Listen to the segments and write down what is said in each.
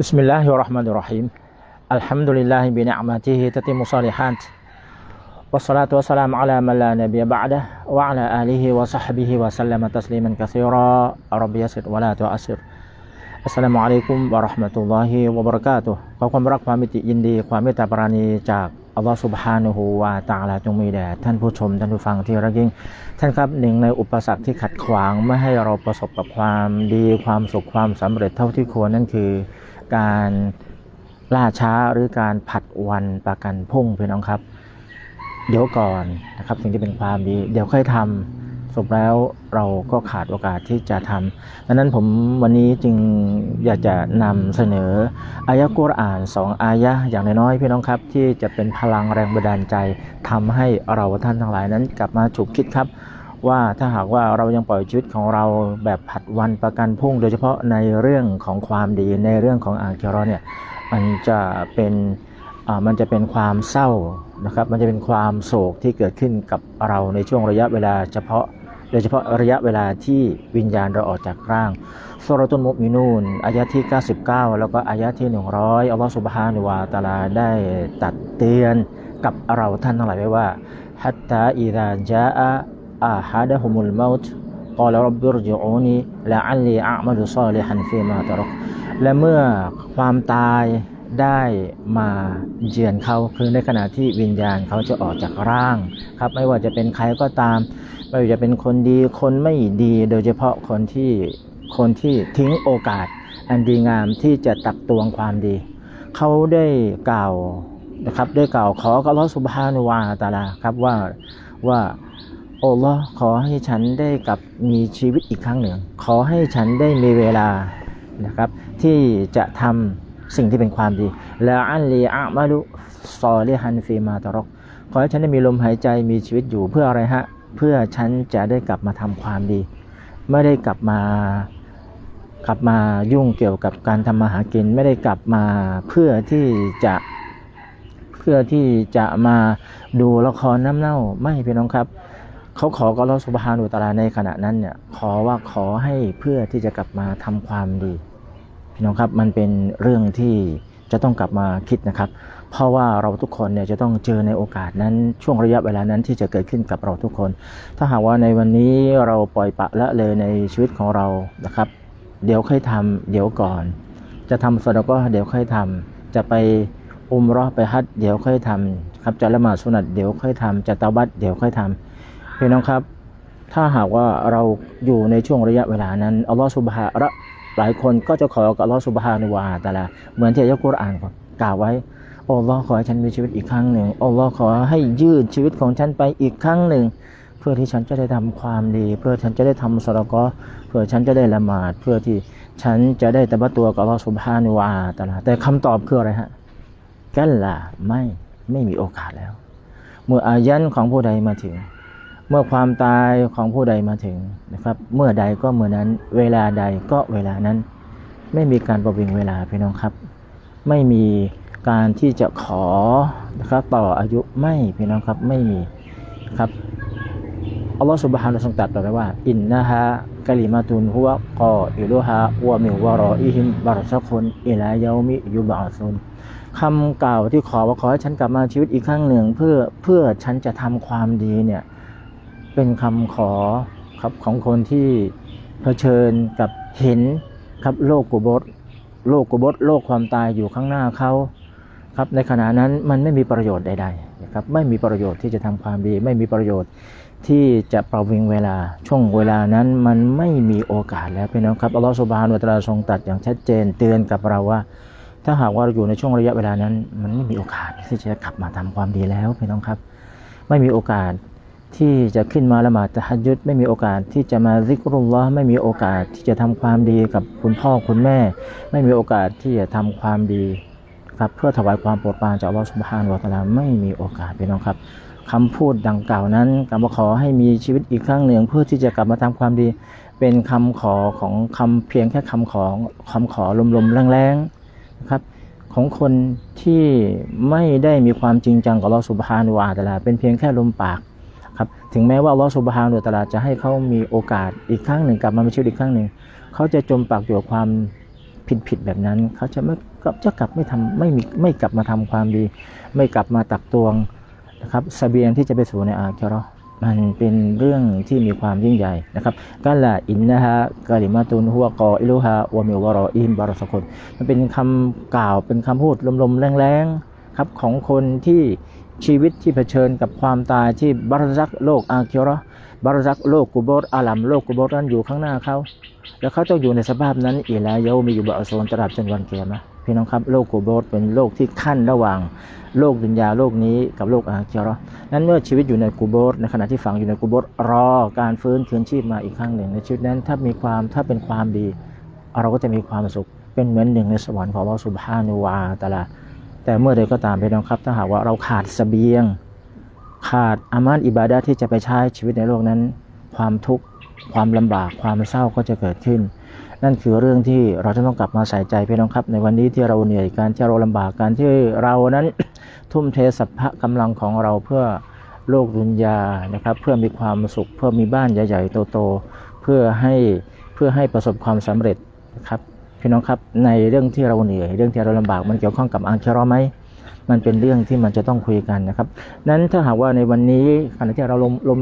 بسم الله الرحمن الرحيم الحمد لله بنعمته تتم الصالحات والصلاة والسلام على من لا نبي بعده وعلى آله وصحبه وسلم تسليما كثيرا رب يسر ولا تعسر อัสสลามุอะลัยกุมวะเราะห์มะตุลลอฮิวะบะเราะกาตุฮ์ขอความรักความมิตรยินดีความเมตตาปราณีจากอัลลอฮฺซุบฮานะฮูวะตะอาลาจงมีแด่ท่านผู้ชมท่านผู้ฟังที่รักยิ่ง ท่านครับหนึ่งในอุปสรรคที่ขัดขวางไม่ให้เราประสบกับความดีความสุขความสำเร็จเท่าที่ควรนั่นคือ การล่าช้าหรือการผัดวันประกันพุ่งพี่น้องครับ เดี๋ยวก่อนนะครับสิ่งที่เป็นความดี เดี๋ยวค่อยทำสุดแล้วเราก็ขาดโอกาสที่จะทำดังนั้นผมวันนี้จึงอยากจะนำเสนออายะกุรอานสองอายะอย่างน้อยๆพี่น้องครับ ที่จะเป็นพลังแรงบันดาลใจทำให้เราท่านทั้งหลายนั้น กลับมาฉุกคิดครับ ว่าถ้าหากว่าเรายังปล่อยชีวิตของเราแบบผัดวันประกันพุ่ง โดยเฉพาะในเรื่องของความดีในเรื่องของอ่างเกรอเนี่ยมันจะเป็นมันจะเป็นความเศร้านะครับ มันจะเป็นความโศกที่เกิดขึ้นกับเราในช่วงระยะเวลาเฉพาะ โดยเฉพาะระยะเวลาที่วิญญาณเราออกจากร่างสุรตุนมุมินูนอายะที่ 99 แล้วก็อายะที่ 100อัลลอฮฺสุบฮานุวาตาลาได้ตัดเตือนกับเราท่านทั้งหลายไว้ว่าฮัตตาอิดาจา อะอาฮัดะฮุมุลเมาต์ قال رب ارجعوني لعلي أعمل صالحا فيما ترك และเมื่อความตายได้มาเยือนเขาคือในขณะที่วิญญาณเขาจะออกจากร่างครับไม่ว่าจะเป็นใครก็ตาม ไม่ว่าจะเป็นคนดีคนไม่ดีโดยเฉพาะคนที่คนที่ทิ้งโอกาส อันดีงามที่จะตักตวงความดี เขาได้กล่าวนะครับได้กล่าวขอกับอัลลอฮฺสุบฮานุวาตาลาครับว่าว่า โอ้ลอขอให้ฉันได้กลับมีชีวิตอีกครั้งหนึ่ง ขอให้ฉันได้มีเวลานะครับ ที่จะทำสิ่งที่เป็นความดีและอันลีอามาลุซอลิฮันฟีมาตรก ขอให้ฉันได้มีลมหายใจมีชีวิตอยู่เพื่ออะไรฮะ เพื่อฉันจะได้กลับมาทำความดี ไม่ได้กลับมากลับมายุ่งเกี่ยวกับการทำมาหากิน ไม่ได้กลับมาเพื่อที่จะเพื่อที่จะมาดูละครน้ำเน่าไม่พี่น้องครับ เขาขอกับอัลลอฮฺสุบฮานุตาลาในขณะนั้นเนี่ยขอว่าขอให้เพื่อที่จะกลับมาทำความดี พี่น้องครับมันเป็นเรื่องที่จะต้องกลับมาคิดนะครับ เพราะว่าเราทุกคนเนี่ยจะต้องเจอในโอกาสนั้นช่วงระยะเวลานั้นที่จะเกิดขึ้นกับเราทุกคน ถ้าหากว่าในวันนี้เราปล่อยปะละเลยในชีวิตของเรานะครับ เดี๋ยวค่อยทำเดี๋ยวก่อน จะทำสดก็เดี๋ยวค่อยทำจะไปอุมรอไปฮัจญ์เดี๋ยวค่อยทำครับจะละหมาดสุนัตเดี๋ยวค่อยทำจะตาบัตเดี๋ยวค่อยทำ พี่น้องครับ ถ้าหากว่าเราอยู่ในช่วงระยะเวลานั้นอัลลอฮฺสุบฮาระหลายคนก็จะขอกับอัลลอฮฺสุบฮานุวาตะลาเหมือนที่อัลกุรอานกล่าวไว้อัลลอฮ์ขอให้ฉันมีชีวิตอีกครั้งหนึ่งอัลลอฮ์ขอให้ยืดชีวิตของฉันไปอีกครั้งหนึ่ง เพื่อที่ฉันจะได้ทำความดี เพื่อฉันจะได้ทำสละกอเพื่อฉันจะได้ละหมาด เพื่อที่ฉันจะได้ตะบัตัวกับอัลลอฮฺสุบฮานุวาตะลาแต่คำตอบคืออะไรฮะกันล่ะไม่ไม่มีโอกาสแล้ว เมื่ออายันของผู้ใดมาถึง เมื่อความตายของผู้ใดมาถึงนะครับ เมื่อใดก็เมื่อนั้น เวลาใดก็เวลานั้น ไม่มีการประวิงเวลาพี่น้องครับ ไม่มีการที่จะขอนะครับต่ออายุไม่พี่น้องครับไม่มีครับอัลลอฮฺสุบฮานะทรงตรัสต่อไปว่า อินนะฮะกะลิมาตุนฮุวะกออิลุฮะวะมิวะรออิฮิมบารซักุนอิลายามิยุบะซุนคำกล่าวที่ขอว่าขอให้ฉันกลับมาชีวิตอีกครั้งหนึ่ง เพื่อเพื่อฉันจะทำความดีเนี่ย เป็นคำขอครับของคนที่เผชิญกับเห็นครับโลกกุบฏโลกกุบฏโลกความตายอยู่ข้างหน้าเขาครับในขณะนั้นมันไม่มีประโยชน์ใดๆนะครับไม่มีประโยชน์ที่จะทำความดี ไม่มีประโยชน์ที่จะประวิงเวลาช่วงเวลานั้นมันไม่มีโอกาสแล้วพี่น้องครับอัลลอฮฺสุบานุตะอาลาทรงตัดอย่างชัดเจนเตือนกับเราว่า ถ้าหากว่าเราอยู่ในช่วงระยะเวลานั้น มันไม่มีโอกาสที่จะกลับมาทำความดีแล้วพี่น้องครับ ไม่มีโอกาส ที่จะขึ้นมาละหมาดตะฮัจยุดไม่มีโอกาสที่จะมาซิกรุลลอฮ์ไม่มีโอกาสที่จะทำความดีกับคุณพ่อคุณแม่ ไม่มีโอกาสที่จะทำความดีครับเพื่อถวายความโปรดปรานจากอัลลอฮฺสุบฮานวะตาลาไม่มีโอกาสพี่น้องครับคำพูดดังกล่าวนั้นกำมาขอให้มีชีวิตอีกครั้งหนึ่งเพื่อที่จะกลับมาทำความดี เป็นคำขอของคำเพียงแค่คำขอคำขอลมๆแรงๆนะครับของคนที่ไม่ได้มีความจริงจังกับอัลลอฮฺสุบฮานวะตาลาเป็นเพียงแค่ลมปาก ครับถึงแม้ว่าอัลลอฮฺสุบฮานุวะตะอาลาจะให้เขามีโอกาสอีกครั้งหนึ่งกลับมามีชีวิตอีกครั้งหนึ่งเขาจะจมปากอยู่กับความผิดผิดแบบนั้นเขาจะไม่ก็จะกลับไม่ทำไม่มีไม่กลับมาทำความดี ไม่กลับมาตักตวงนะครับเสบียงที่จะไปสู่ในอาคิเราะห์มันเป็นเรื่องที่มีความยิ่งใหญ่นะครับก็ละอินนะฮะกะลิมาตุนหัวกออิลุฮะวะมิวรออิมบารสกุลมันเป็นคำกล่าวเป็นคำพูดลมๆแรงๆครับของคนที่ ชีวิตที่เผชิญกับความตายที่บารซักโลกอาคิราะห์บารซักโลกกุโบรอาลัมโลกกุโบรนั้นอยู่ข้างหน้าเขา แล้วเขาต้องอยู่ในสภาพนั้นอีแลาเยามีอยู่บะโซนตราบจนวันเกียรมะพี่น้องครับโลกกูโบรเป็นโลกที่ขั้นระหว่างโลกดุนยาโลกนี้กับโลกอาคิราะห์นั้นเมื่อชีวิตอยู่ในกูโบรในขณะที่ฝังอยู่ในกูโบรรอการฟื้นคืนชีพมาอีกครั้งหนึ่งในชีวิตนั้นถ้ามีความถ้าเป็นความดี เราก็จะมีความสุขเป็นเหมือนหนึ่งในสวรรค์ของอัลลอฮฺสุบฮานุวาตาลา แต่เมื่อใดก็ตามพี่น้องครับ ถ้าหากว่าเราขาดเสบียง ขาดอามานอิบาดะห์ที่จะไปใช้ชีวิตในโลกนั้น ความทุกข์ความลำบากความเศร้าก็จะเกิดขึ้น นั่นคือเรื่องที่เราจะต้องกลับมาใส่ใจพี่น้องครับ ในวันนี้ที่เราเหนื่อยการที่เราลำบากการที่เรานั้นทุ่มเทสัพพะกำลังของเราเพื่อโลกดุนยานะครับ เพื่อมีความสุข เพื่อมีบ้านใหญ่ๆโตๆเพื่อให้เพื่อให้ประสบความสำเร็จนะครับ พี่น้องครับในเรื่องที่เราเหนื่อยเรื่องที่เราลำบากมันเกี่ยวข้องกับอังเคราะห์ไหมมันเป็นเรื่องที่มันจะต้องคุยกันนะครับ นั้นถ้าหากว่าในวันนี้ขณะที่เราลมลม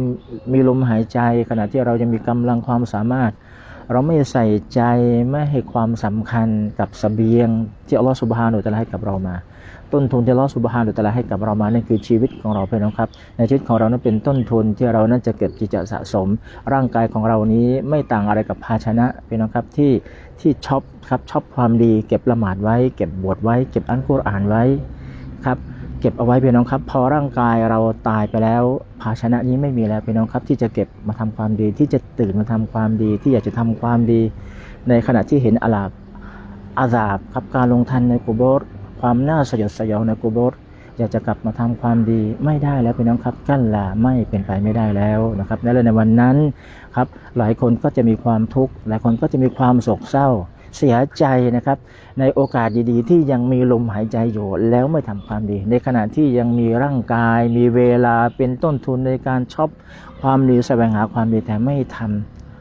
มีลมหายใจ ขณะที่เรายังมีกำลังความสามารถ เราไม่ใส่ใจไม่ให้ความสำคัญกับเสบียงที่อัลลอฮฺสุบฮานุตะลาให้กับเรามา ต้นทุนที่อัลอสุบฮานุตะอาลาให้กับเรามานั่นคือชีวิตของเราเพี่น้องครับ ในชีวิตของเรานั้นเป็นต้นทุนที่เรานั้นจะเก็บที่จะสะสม ร่างกายของเรานี้ไม่ต่างอะไรกับภาชนะเพี่น้องครับที่ที่ช็อปครับช็อปความดี เก็บละหมาดไว้ เก็บบวชไว้ เก็บอันกุรอานไว้ครับเก็บเอาไว้พี่น้องครับ พอร่างกายเราตายไปแล้ว ภาชนะนี้ไม่มีแล้วพี่น้องครับ ที่จะเก็บมาทำความดี ที่จะตื่นมาทำความดี ที่อยากจะทำความดี ในขณะที่เห็นอาลาบอาซาบครับการลงทันในกูโบร ความน่าสยดสยองในกูโบรอยากจะกลับมาทำความดีไม่ได้แล้วพี่น้องครับกั้นละไม่เป็นไปไม่ได้แล้วนะครับและในวันนั้นครับหลายคนก็จะมีความทุกข์หลายคนก็จะมีความโศกเศร้าเสียใจนะครับในโอกาสดีๆ ที่ยังมีลมหายใจอยู่แล้วไม่ทำความดี ในขณะที่ยังมีร่างกาย มีเวลาเป็นต้นทุนในการช็อปความดีแสวงหาความดีแต่ไม่ท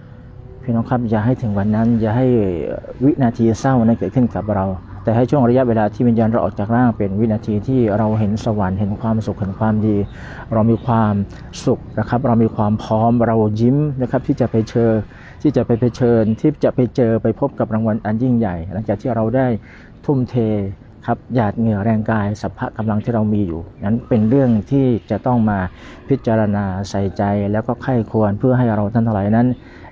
ำพี่น้องครับอย่าให้ถึงวันนั้น อย่าให้วินาทีเศร้านั้นเกิดขึ้นกับเรา แต่ให้ช่วงระยะเวลาที่วิญญาณเราออกจากร่างเป็นวินาทีที่เราเห็นสวรรค์เห็นความสุขเห็นความดี เรามีความสุขนะครับ เรามีความพร้อมเรายิ้มนะครับที่จะไปเชิญที่จะไปเผชิญที่จะไปเจอไปพบกับรางวัลอันยิ่งใหญ่ หลังจากที่เราได้ทุ่มเทครับหยาดเหงื่อแรงกายสัพพะกำลังที่เรามีอยู่ นั้นเป็นเรื่องที่จะต้องมาพิจารณาใส่ใจแล้วก็ไข้ควรเพื่อให้เราท่านทั้งหลายนั้น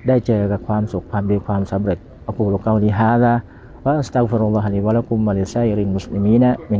ได้เจอกับความสุขความดีความสำเร็จอักูลุกาลิฮาดะวะอัสตัฆฟิรุลลอฮะละ ละกุมวะลิซัยรินมุสลิมีนะมิ